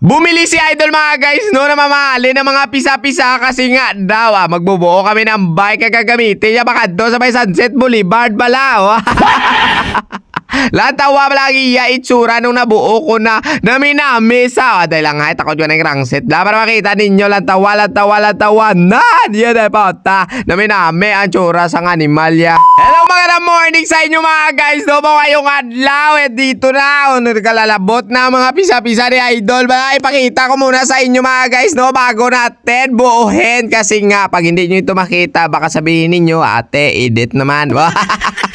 Bumili si Idol mga guys no na mamali ng mga pisa-pisa kasi nga daw ah, magbubuo kami ng bike na gagamitin niya baka doon sa may Sunset Boulevard bala oh. Latawa pala ang iya itsura nung nabuo ko na naminami sa. Dahil lang nga, takot ko na yung rangset. La, para makita ninyo, lantawa, lantawa, lantawa na. Yan ay pata. Naminami ang tsura sa animal ya. Hello mga morning sa inyo mga guys. Do mo kayong adlaw. Eh, dito na. O, nagkalalabot na mga pisa-pisa ni Idol. Ba, ipakita ko muna sa inyo mga guys. No, bago natin buuhin. Kasi nga, pag hindi nyo ito makita, baka sabihin ninyo, ate, edit naman.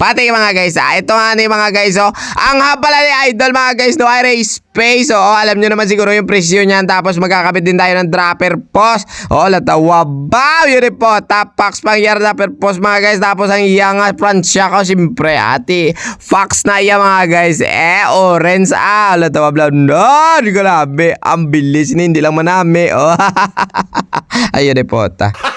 Pati mga guys, ah, ito nga ni mga guys, oh. Ang habala ni Idol mga guys, no, ay race space, oh. Alam nyo naman siguro yung presyo niyan. Tapos magkakabit din tayo ng dropper post. Oh, latawa, wow, yun po. Top box pang yar dropper post mga guys. Tapos ang iyang uh, front shock, oh, siyempre, ati. Fox na iya mga guys. Eh, orange, ah, latawa, blonde. No, ko labi. Ang bilis ni, hindi lang manami, oh. Ayun rin po, ta.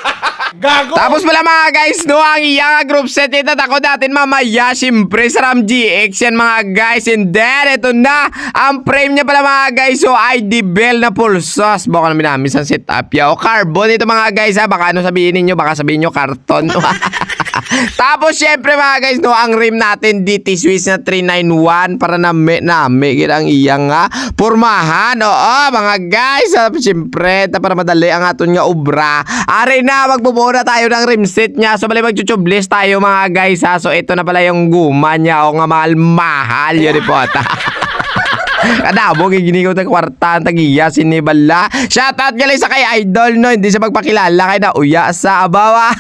Gago! Tapos pala mga guys, no, ang iyang group set ito ako natin mamaya, syempre sa Ram GX yan mga guys. And then, ito na, ang frame niya pala mga guys, so ID Bell na pulsos. Baka namin namin sa setup ya. O carbon ito mga guys ha, baka ano sabihin ninyo, baka sabihin nyo karton. Tapos syempre mga guys, no, ang rim natin DT Swiss na 391 para na me na me ang iyang nga pormahan. Oo, mga guys, ah, syempre, ta para madali ang aton nga obra. Are na magbubuo na tayo ng rim set niya. So bali magchuchublis tayo mga guys ha. So ito na pala yung guma niya o nga mahal-mahal yun po ata. Kadabo, giginigaw ng kwarta, tagiya, sinibala. Shoutout galing sa kay Idol, no? Hindi siya magpakilala kay na uya sa abawa.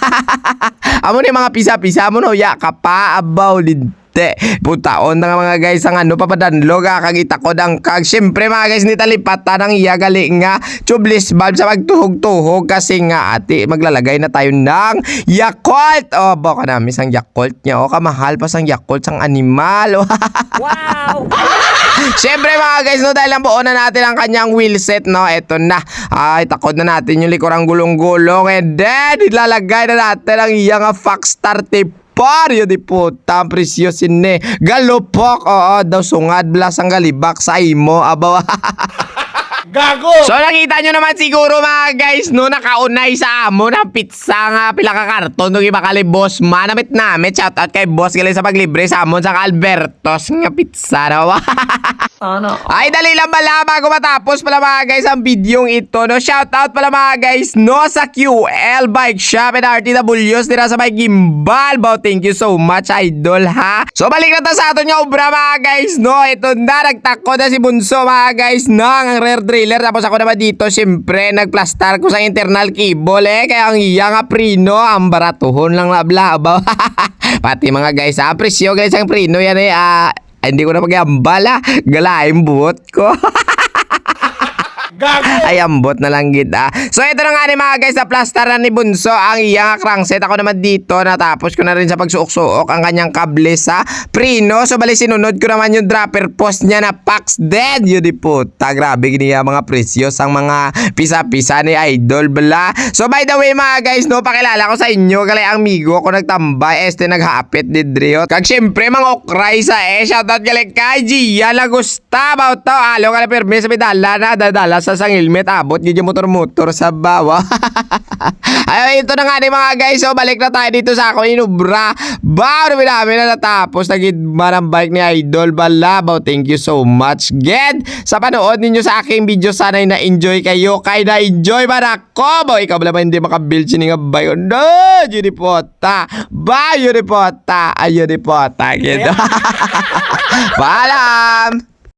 Amo ni mga pisa-pisa mo no, uya ka pa, abaw, linte. Putaon na nga mga guys ang ano papadanlog ah, kagita ko dang kag. Siyempre mga guys, ni talipata ng iya gali nga tubeless valve sa magtuhog-tuhog kasi nga ati maglalagay na tayo ng Yakult. Oh, baka namin sang Yakult niya. Oh, kamahal pa sang Yakult sang animal. Wow! Siyempre mga guys, no, dahil ang buo na natin ang kanyang wheelset, no, eto na. Ay, takot na natin yung likurang gulong-gulong. And then, ilalagay na natin ang iyang Fox Star Paryo di puta, ang presyosin ni. Galupok, oo, daw sungad, blas ang galibak sa imo, abaw. Gago! So nakita nyo naman siguro mga guys no nakaunay sa amo na pizza nga pila ka karton no iba kali boss manamit namit shout out kay boss gali sa paglibre sa amon sa Albertos nga pizza no. Ano? Ay, dali lang pala bago matapos pala mga guys ang videong ito, no? Shoutout pala mga guys, no? Sa QL Bike Shop and RTWs nila sa may gimbal. Bao, thank you so much, idol, ha? So, balik na ta sa ato niya obra mga guys, no? Ito na, nagtako na si Bunso mga guys, no? Ang rear driller. Tapos ako naman dito, syempre, nagplastar ko sa internal cable, eh. Kaya ang iya nga prino, ang baratuhon lang labla, bao. Pati mga guys, ha? Presyo guys, ang prino yan, eh. Ah, ay, hindi ko na pag-ambala. Galaim buhot ko. Gago! Ay, ambot na lang kita. So, ito na nga ni mga guys, na plastaran ni Bunso ang iyang crankset. Ako naman dito, natapos ko na rin sa pagsuok-suok ang kanyang kable sa Prino. So, bali, sinunod ko naman yung dropper post niya na Pax Dead. Yun di puta, grabe giniya mga presyos ang mga pisa-pisa ni Idol Bla. So, by the way mga guys, no, pakilala ko sa inyo, kalay ang migo ko nagtambay, este naghapit di Drio. Kag syempre, mga okray sa eh, shoutout galing kay Gia Lagusta, about to, alo ka na permis sa medala na, dadala sa sang helmet, abot, gigi motor-motor sa bawa. Ay, ito na nga ni mga guys, so balik na tayo dito sa ako inubra. Bao, namin namin na natapos, nagidma ng bike ni Idol Balabaw. Thank you so much, Ged, sa panood ninyo sa aking video. Sana'y na-enjoy kayo. Kay na-enjoy ba na ako? Bo, ikaw ba hindi makabuild siya nga bike? No, yun po ta. Ba, yun po ta. Ayun po ta. Ged. Paalam!